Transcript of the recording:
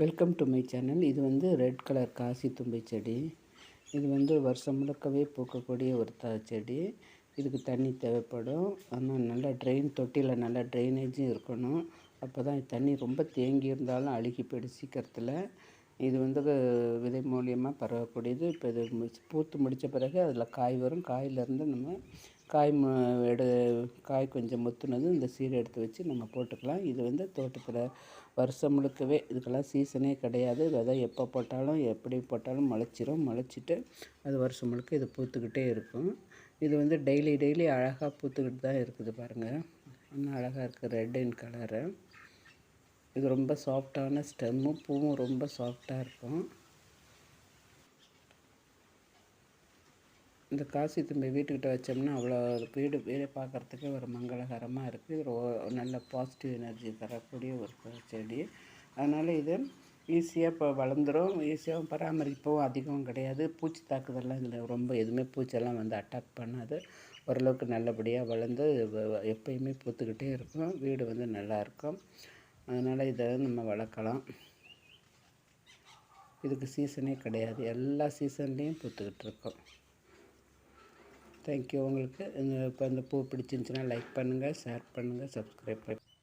Welcome to my channel இது வந்து red colour Kashi தும்பை செடி. இது வந்து வருஷம் முழுக்கவே பூக்கக்கூடிய ஒரு த செடி. இதுக்கு தண்ணி தேவைப்படும். ஆனால் நல்லா ட்ரெயின் தொட்டியில் நல்லா ட்ரைனேஜும் இருக்கணும். அப்போ தான் தண்ணி ரொம்ப தேங்கி இருந்தாலும் அழுகி போய்டும் சீக்கிரத்தில். இது வந்து விதை மூலியமாக பரவக்கூடியது. இப்போ இது பூத்து முடித்த பிறகு அதில் காய் வரும். காயிலேருந்து நம்ம காய் எடு காய் கொஞ்சம் முத்துனதும் இந்த சீரை எடுத்து வச்சு நம்ம போட்டுக்கலாம். இது வந்து தோட்டத்தில் வருஷம் முழுக்கவே இதுக்கெல்லாம் சீசனே கிடையாது. விதை எப்போ போட்டாலும் எப்படி போட்டாலும் முளைச்சிரும். முளைச்சிட்டு அது வருஷம் முழுக்க இது பூத்துக்கிட்டே இருக்கும். இது வந்து டெய்லி டெய்லி அழகாக பூத்துக்கிட்டு தான் இருக்குது பாருங்கள் இன்னும் அழகாக இருக்குது ரெட் அண்ட் கலரு இது ரொம்ப சாஃப்டான ஸ்டெம்மும் பூவும் ரொம்ப சாஃப்டாக இருக்கும். இந்த காசி தும்பை வீட்டுக்கிட்ட வச்சோம்னா அவ்வளோ வீடு வீடை பார்க்குறதுக்கே ஒரு மங்களகரமாக இருக்குது ஒரு நல்ல பாசிட்டிவ் எனர்ஜி தரக்கூடிய ஒரு செடி. அதனால் இது ஈஸியாக இப்போ வளர்ந்துடும் ஈஸியாகவும் பராமரிப்பும் அதிகம் கிடையாது. பூச்சி தாக்குதல்லாம் இதில் ரொம்ப எதுவுமே பூச்செல்லாம் வந்து அட்டாக் பண்ணாது. ஓரளவுக்கு நல்லபடியாக வளர்ந்து எப்பயுமே பூத்துக்கிட்டே இருக்கும். வீடு வந்து நல்லாயிருக்கும் அதனால் இதை நம்ம வளர்க்கலாம். இதுக்கு சீசனே கிடையாது. எல்லா சீசன்லேயும் பூத்துக்கிட்டு இருக்கோம். தேங்க்யூ உங்களுக்கு இப்போ இந்த பூ பிடிச்சிருந்துச்சின்னா லைக் பண்ணுங்கள் ஷேர் பண்ணுங்கள் சப்ஸ்கிரைப் பண்ணுங்கள்